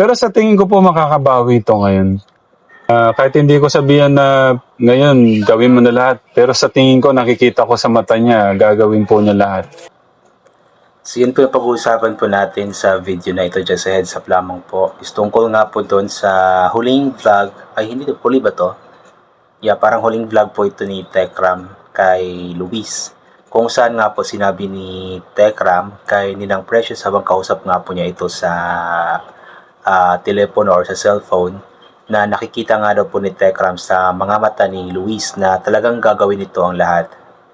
pero sa tingin ko po makakabawi ito ngayon. Ah, kahit hindi ko sabihan na ngayon gawin mo na lahat, pero sa tingin ko nakikita ko sa mata niya, gagawin po niya lahat. So yun po yung pag-uusapan po natin sa video na ito just a heads up lamang po. Is tungkol nga po doon sa huling vlog, ay hindi, huli ba to? Yeah, parang huling vlog po ito ni Tekram kay Luis. Kung saan nga po sinabi ni Tekram kay Ninang Precious habang kausap nga po niya ito sa ah, telepono or sa cellphone na nakikita nga daw po ni Tekram sa mga mata ni Luis na talagang gagawin ito ang lahat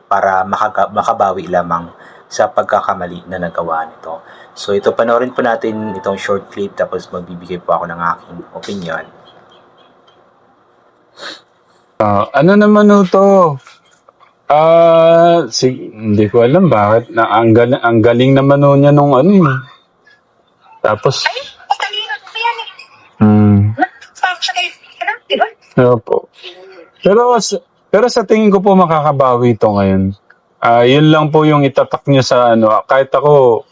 para makaga- makabawi lamang sa pagkakamali na nagawa nito. So ito panoorin po natin itong short clip tapos magbibigay po ako ng aking opinion. Ah, ano naman ho to? Ah, sig- hindi ko alam bakit. Na, ang, gal- ang galing naman ho niya nung ano. eh. Tapos, yan ano, di ba? Opo. Pero, pero sa tingin ko po makakabawi ito ngayon. Ah, yun lang po yung itatak niya sa ano. Kahit ako,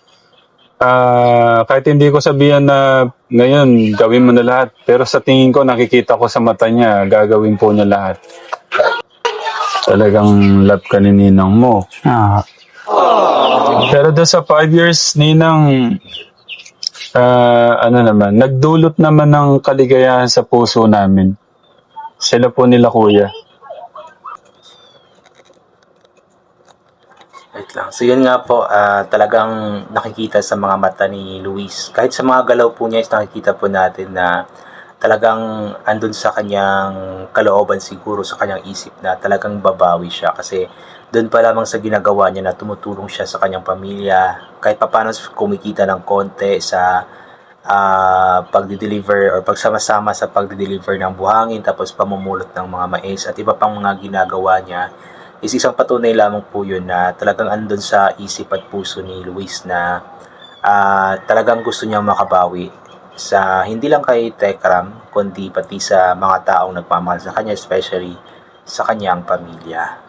ah, kahit hindi ko sabihan na ngayon gawin mo na lahat. Pero sa tingin ko nakikita ko sa mata niya, gagawin po niya lahat. Talagang love ka ni Ninang mo. Ah, Pero doon sa five years, Ninang, ah, ano naman, nagdulot naman ng kaligayahan sa puso namin. Sila po nila kuya. Wait lang. So yun nga po, ah, talagang nakikita sa mga mata ni Luis. Kahit sa mga galaw po niya is nakikita po natin na talagang andun sa kanyang kalooban siguro sa kanyang isip na talagang babawi siya. Kasi doon pa lamang sa ginagawa niya na tumutulong siya sa kanyang pamilya. Kahit paano kumikita ng konti sa ah pagdi-deliver or pagsama-sama sa pagdi-deliver ng buhangin tapos pamumulot ng mga mais at iba pang mga ginagawa niya. Is isang patunay lamang po yun na talagang andun sa isip at puso ni Luis na ah, talagang gusto niya makabawi sa hindi lang kay Tekram kundi pati sa mga taong nagmamahal sa kanya especially sa kanyang pamilya.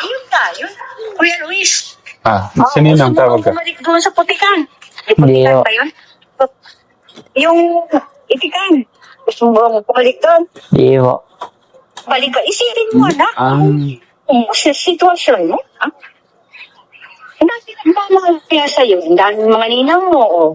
Yun na, yun. Kuya Luis. Ah, Oh, si Ninang gusto mo tawag ka. bumalik doon sa putikan. Hindi, putikan ba yun? Yung itikan. Gusto mo bumalik doon? di po. Balik ka. Isipin mo na. Ang Kung sa sitwasyon mo. Ha? Ang dami nagmamahal kaya sa'yo. Ang dami mga ninang mo. Oh.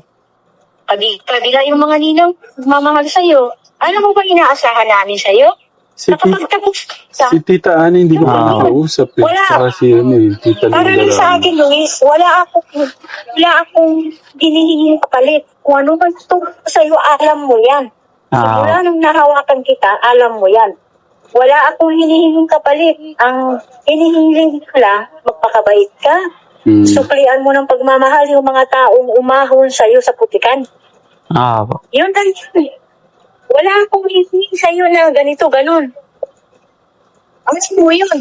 Kabi, kabila yung mga ninang mamahal sa'yo. Ano mo ba inaasahan namin sa'yo? si, ti- Nakapagtapos ka. si Tita Ana hindi ko pa Ah. nakausap eh. Wala. Saka si ano eh, Tita Para Linda sa akin, Luis, wala akong, wala akong hinihinging kapalit. Kung ano man ko sa'yo, alam mo yan. Ah, Simula nung nahawakan kita, alam mo yan. Wala akong hinihinging kapalit. Ang hinihiling ko lang, magpakabait ka. Hmm. Suklian mo ng pagmamahal yung mga taong umahon sa'yo sa putikan. ah po. Yun lang yun. Wala akong hinihingi sa'yo na ganito, ganun. Ang mo yun.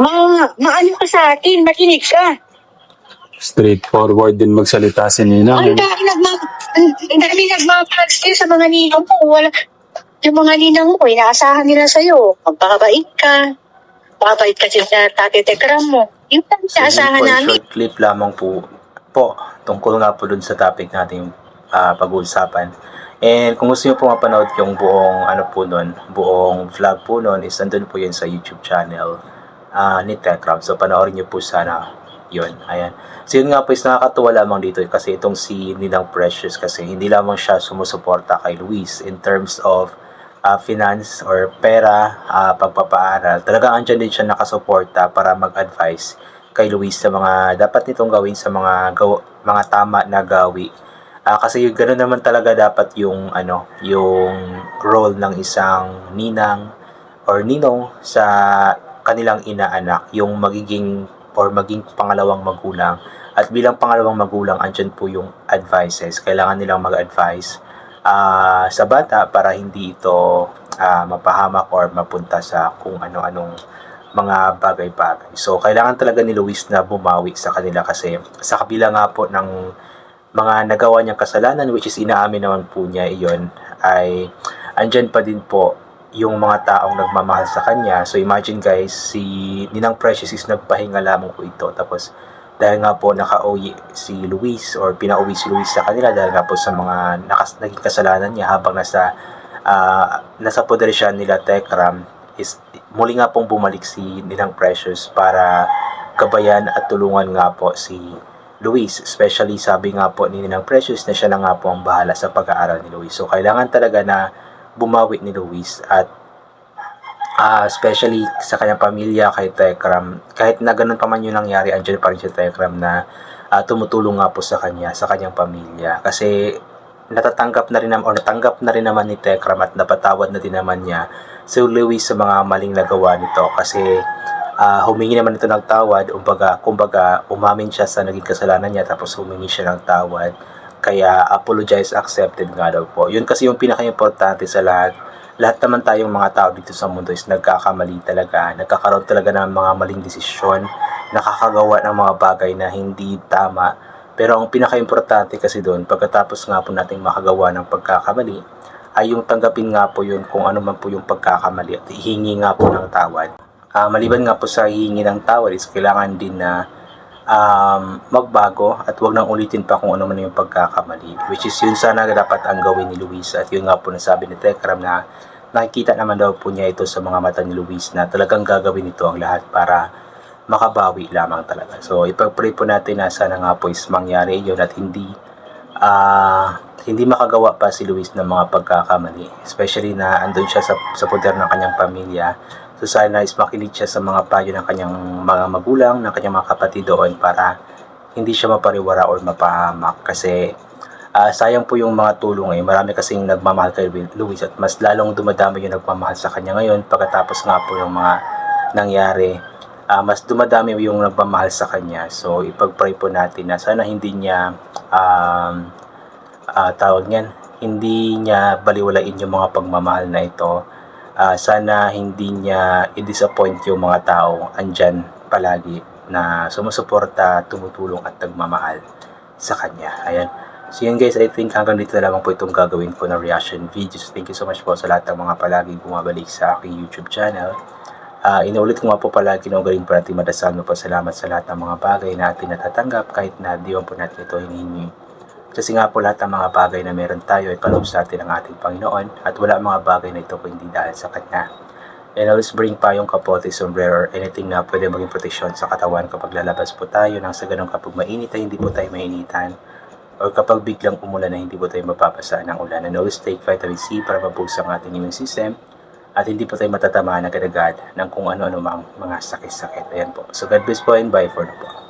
Ma, maano ka sa akin, makinig ka. Straightforward din magsalita si Ang Ninang. dami nagma, ang ang dami kayo sa mga ninang mo. Wala, yung mga ninang mo, inaasahan nila sa'yo. Magpakabait ka. Magpakabait ka sa tate tekram mo. Yung po, namin. short clip lamang po po tungkol nga po dun sa topic natin ah, pag-uusapan. And kung gusto niyo po mapanood yung buong ano po nun, buong vlog po nun is nandun po yun sa YouTube channel ah, ni Techcraft. So panoorin niyo po sana yun. Ayan. So yun nga po is nakakatuwa lamang dito kasi itong si Ninang Precious kasi hindi lamang siya sumusuporta kay Luis in terms of ah, finance or pera, ah, pagpapaaral. Talagang andyan din siya nakasuporta para mag-advise kay Luis sa mga dapat nitong gawin sa mga gaw- mga tama na gawi. Ah, kasi yung ganoon naman talaga dapat yung ano, yung role ng isang ninang or ninong sa kanilang inaanak, yung magiging or maging pangalawang magulang. At bilang pangalawang magulang, andyan po yung advices. Kailangan nilang mag-advise ah, sa bata para hindi ito ah, mapahamak or mapunta sa kung ano-anong mga bagay-bagay. So, kailangan talaga ni Luis na bumawi sa kanila kasi sa kabila nga po ng mga nagawa niyang kasalanan which is inaamin naman po niya iyon ay andyan pa din po yung mga taong nagmamahal sa kanya. So imagine guys, si Ninang Precious is nagpahinga lamang po ito. Tapos dahil nga po nakauwi si Luis or pinauwi si Luis sa kanila dahil nga po sa mga nakas, naging kasalanan niya habang nasa ah, nasa poder siya nila Tekram is muli nga pong bumalik si Ninang Precious para gabayan at tulungan nga po si Luis. Especially sabi nga po ni Ninang Precious na siya na nga po ang bahala sa pag-aaral ni Luis. So kailangan talaga na bumawi ni Luis at Ah, especially sa kanyang pamilya kay Tekram. Kahit na ganun pa man yung nangyari, andyan pa rin si Tekram na ah, tumutulong nga po sa kanya, sa kanyang pamilya. Kasi natatanggap na rin o natanggap na rin naman ni Tekram at napatawad na din naman niya si Lewis sa mga maling nagawa nito. Kasi ah, humingi naman ito ng tawad, kumbaga, kumbaga umamin siya sa naging kasalanan niya tapos humingi siya ng tawad. Kaya apologize accepted nga daw po. Yun kasi yung pinaka-importante sa lahat lahat naman tayong mga tao dito sa mundo is nagkakamali talaga, nagkakaroon talaga ng mga maling desisyon, nakakagawa ng mga bagay na hindi tama. Pero ang pinaka-importante kasi doon, pagkatapos nga po nating makagawa ng pagkakamali, ay yung tanggapin nga po yun kung ano man po yung pagkakamali at hihingi nga po ng tawad. Ah, maliban nga po sa hihingi ng tawad is kailangan din na um, magbago at wag nang ulitin pa kung ano man yung pagkakamali. Which is yun sana dapat ang gawin ni Luis at yun nga po nasabi ni Tekram na nakikita naman daw po niya ito sa mga mata ni Luis na talagang gagawin ito ang lahat para makabawi lamang talaga. So ipag-pray po natin na sana nga po is mangyari yun at hindi ah hindi makagawa pa si Luis ng mga pagkakamali. Especially na andun siya sa, sa poder ng kanyang pamilya. So sana is makinig siya sa mga payo ng kanyang mga magulang, ng kanyang mga kapatid doon para hindi siya mapariwara or mapahamak. Kasi ah, sayang po yung mga tulong eh. Marami kasing nagmamahal kay Luis at mas lalong dumadami yung nagmamahal sa kanya ngayon pagkatapos nga po ng mga nangyari. Ah, mas dumadami yung nagmamahal sa kanya. So ipag-pray po natin na sana hindi niya um, ah, tawag niyan, hindi niya baliwalain yung mga pagmamahal na ito. Ah, sana hindi niya i-disappoint yung mga tao andyan palagi na sumusuporta, tumutulong at nagmamahal sa kanya. Ayan. So yun guys, I think hanggang dito na lamang po itong gagawin ko na reaction videos. Thank you so much po sa lahat ng mga palaging bumabalik sa aking YouTube channel. Ah, inuulit ko nga po palagi na ugalin po natin madasal mo po salamat sa lahat ng mga bagay na ating natatanggap kahit na di po natin ito hinihingi. Kasi nga po lahat ng mga bagay na meron tayo ay kaloob sa atin ng ating Panginoon at wala mga bagay na ito kung hindi dahil sa Kanya. And always bring pa yung kapote, sombrero, or anything na pwede maging proteksyon sa katawan kapag lalabas po tayo nang sa ganun kapag mainit ay hindi po tayo mainitan or kapag biglang umulan na hindi po tayo mapapasa ng ulan. And always take vitamin C para maboost ang ating immune system at hindi po tayo matatamaan agad-agad ng kung ano-ano mga sakit-sakit. Ayan po. So God bless po and bye for now po.